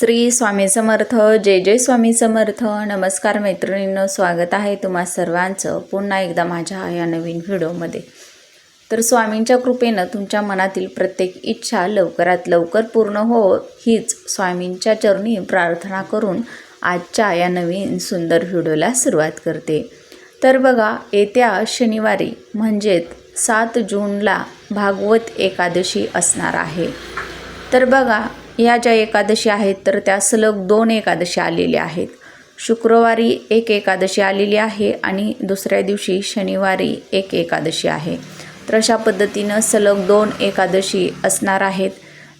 श्री स्वामी समर्थ जय जय स्वामी समर्थ. नमस्कार मैत्रिणींनो स्वागत आहे तुम्हा सर्वांचं पुन्हा एकदा माझ्या या नवीन व्हिडिओमध्ये. तर स्वामींच्या कृपेनं तुमच्या मनातील प्रत्येक इच्छा लवकरात लवकर पूर्ण हो हीच स्वामींच्या चरणी प्रार्थना करून आजच्या या नवीन सुंदर व्हिडिओला सुरुवात करते. तर बघा येत्या शनिवारी म्हणजेच सात जूनला भागवत एकादशी असणार आहे. तर बघा या ज्या एकादशी आहेत तर त्या सलग दोन एकादशी आलेल्या आहेत. शुक्रवारी एक एकादशी आलेली आहे आणि दुसऱ्या दिवशी शनिवारी एक एकादशी आहे. तर अशा पद्धतीनं सलग दोन एकादशी असणार आहेत.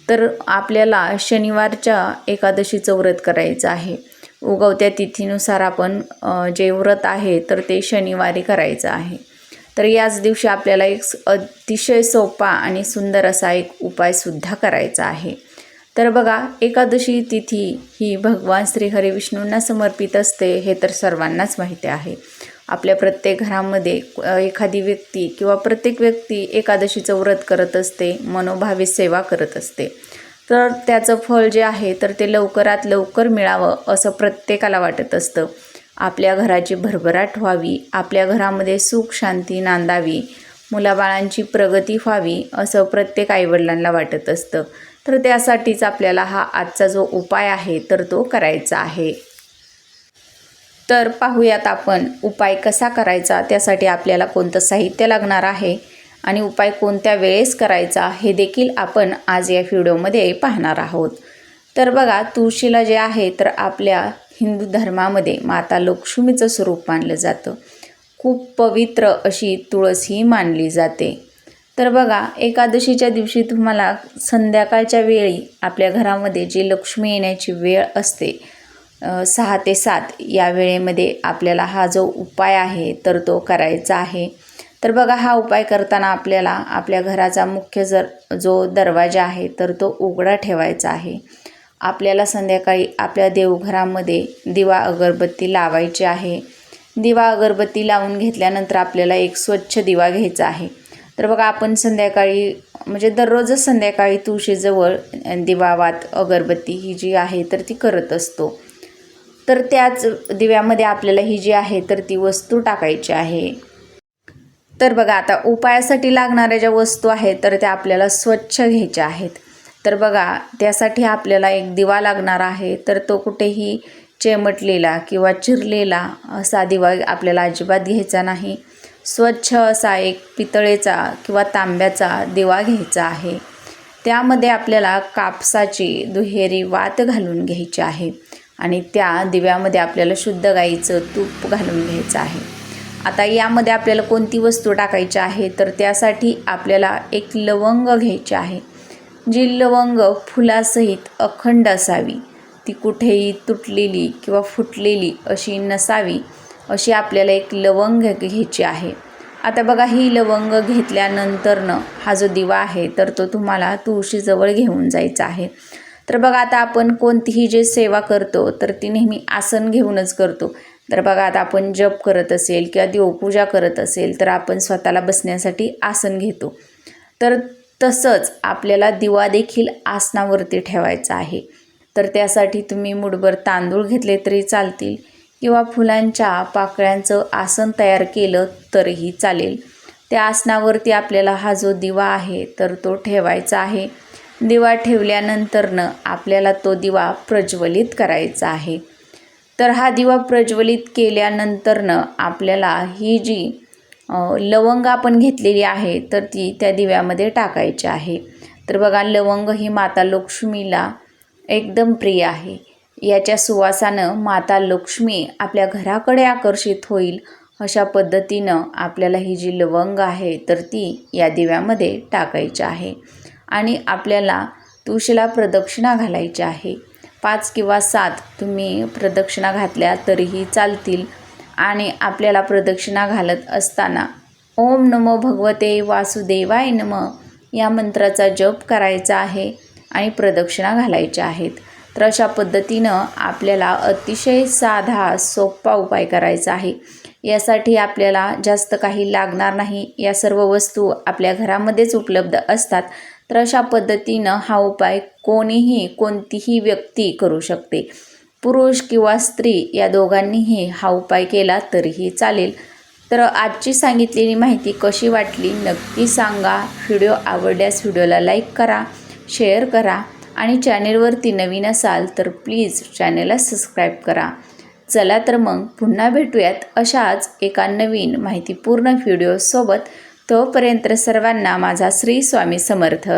तर आपल्याला शनिवारच्या एकादशीचं व्रत करायचं आहे. उगवत्या तिथीनुसार आपण जे व्रत आहे तर ते शनिवारी करायचं आहे. तर याच दिवशी आपल्याला एक अतिशय सोपा आणि सुंदर असा एक उपायसुद्धा करायचा आहे. तर बघा एकादशी तिथी ही भगवान श्री हरिविष्णूंना समर्पित असते हे तर सर्वांनाच माहिती आहे. आपल्या प्रत्येक घरामध्ये एखादी व्यक्ती किंवा प्रत्येक व्यक्ती एकादशीचं व्रत करत असते मनोभावे सेवा करत असते. तर त्याचं फळ जे आहे तर ते लवकरात लवकर मिळावं असं प्रत्येकाला वाटत असतं. आपल्या घराची भरभराट व्हावी आपल्या घरामध्ये सुख शांती नांदावी मुलाबाळांची प्रगती व्हावी असं प्रत्येक आईवडिलांना वाटत असतं. तर त्यासाठीच आपल्याला हा आजचा जो उपाय आहे तर तो करायचा आहे. तर पाहूयात आपण उपाय कसा करायचा? त्यासाठी आपल्याला कोणतं साहित्य लागणार आहे? आणि उपाय कोणत्या वेळेस करायचा? हे देखील आपण आज या व्हिडिओमध्ये पाहणार आहोत. तर बघा तुळशीला जे आहे तर आपल्या हिंदू धर्मामध्ये माता लक्ष्मीचं स्वरूप मानलं जातं. खूप पवित्र अशी तुळस ही मानली जाते. तर बघा एकादशीच्या दिवशी तुम्हाला संध्याकाळच्या वेळी आपल्या घरामध्ये जी लक्ष्मी येण्याची वेळ असते सहा ते सात या वेळेमध्ये आपल्याला हा जो उपाय आहे तर तो करायचा आहे. तर बघा हा उपाय करताना आपल्याला आपल्या घराचा मुख्य जर जो दरवाजा आहे तर तो उघडा ठेवायचा आहे. आपल्याला संध्याकाळी आपल्या देवघरामध्ये दिवा अगरबत्ती लावायची आहे. दिवा अगरबत्ती लावून घेतल्यानंतर आपल्याला एक स्वच्छ दिवा घ्यायचा आहे. तर बघा आपण संध्याकाळी म्हणजे दररोजच संध्याकाळी तुळशीजवळ दिवावात अगरबत्ती ही जी आहे तर ती करत असतो. तर त्याच दिव्यामध्ये आपल्याला ही जी आहे तर ती वस्तू टाकायची आहे. तर बघा आता उपायासाठी लागणाऱ्या ज्या वस्तू आहेत तर त्या आपल्याला स्वच्छ घ्यायच्या आहेत. तर बघा त्यासाठी आपल्याला एक दिवा लागणार आहे तर तो कुठेही चेमटलेला किंवा चिरलेला असा दिवा आपल्याला अजिबात घ्यायचा नाही. स्वच्छ असा एक पितळेचा किंवा तांब्याचा दिवा घ्यायचा आहे. त्यामध्ये आपल्याला कापसाची दुहेरी वात घालून घ्यायची आहे आणि त्या दिव्यामध्ये आपल्याला शुद्ध गाईचं तूप घालून घ्यायचं आहे. आता यामध्ये आपल्याला कोणती वस्तू टाकायची आहे? तर त्यासाठी आपल्याला एक लवंग घ्यायची आहे. जी लवंग फुलासहित अखंड असावी. ती कुठेही तुटलेली किंवा फुटलेली अशी नसावी. अशी आपल्याला एक लवंग घ्यायची आहे. आता बघा ही लवंग घेतल्यानंतरनं हा जो दिवा आहे तर तो तुम्हाला तुळशीजवळ घेऊन जायचा आहे. तर बघा आता आपण कोणतीही जे सेवा करतो तर ती नेहमी आसन घेऊनच करतो. तर बघा आता आपण जप करत असेल किंवा देवपूजा करत असेल तर आपण स्वतःला बसण्यासाठी आसन घेतो. तर तसंच आपल्याला दिवा देखील आसनावरती ठेवायचा आहे. तर त्यासाठी तुम्ही मुठभर तांदूळ घेतले तरी चालतील. किंवा फुलांच्या पाकळ्यांचं आसन तयार केलं तरीही चालेल. त्या आसनावरती आपल्याला हा जो दिवा आहे तर तो ठेवायचा आहे. दिवा ठेवल्यानंतरनं आपल्याला तो दिवा प्रज्वलित करायचा आहे. तर हा दिवा प्रज्वलित केल्यानंतरनं आपल्याला ही जी लवंग आपण घेतलेली आहे तर ती त्या दिव्यामध्ये टाकायची आहे. तर बघा लवंग ही माता लक्ष्मीला एकदम प्रिय आहे. याच्या सुवासानं माता लक्ष्मी आपल्या घराकडे आकर्षित होईल अशा पद्धतीनं आपल्याला ही जी लवंग आहे तर ती या दिव्यामध्ये टाकायची आहे. आणि आपल्याला तुळशीला प्रदक्षिणा घालायची आहे. पाच किंवा सात तुम्ही प्रदक्षिणा घातल्या तरीही चालतील. आणि आपल्याला प्रदक्षिणा घालत असताना ओम नमो भगवते वासुदेवाय नम या मंत्राचा जप करायचा आहे आणि प्रदक्षिणा घालायच्या आहेत. तर अशा पद्धतीनं आपल्याला अतिशय साधा सोपा उपाय करायचा आहे. यासाठी आपल्याला जास्त काही लागणार नाही. या सर्व वस्तू आपल्या घरामध्येच उपलब्ध असतात. तर अशा पद्धतीनं हा उपाय कोणीही कोणतीही व्यक्ती करू शकते. पुरुष किंवा स्त्री या दोघांनीही हा उपाय केला तरीही चालेल. तर आजची सांगितलेली माहिती कशी वाटली नक्की सांगा. व्हिडिओ आवडल्यास व्हिडिओला लाईक करा शेअर करा. आणि चॅनेलवरती नवीन असाल तर प्लीज चॅनेलला सबस्क्राईब करा. चला तर मग पुन्हा भेटूयात अशाच एका नवीन माहितीपूर्ण व्हिडिओसोबत. तोपर्यंत सर्वांना माझा श्री स्वामी समर्थ.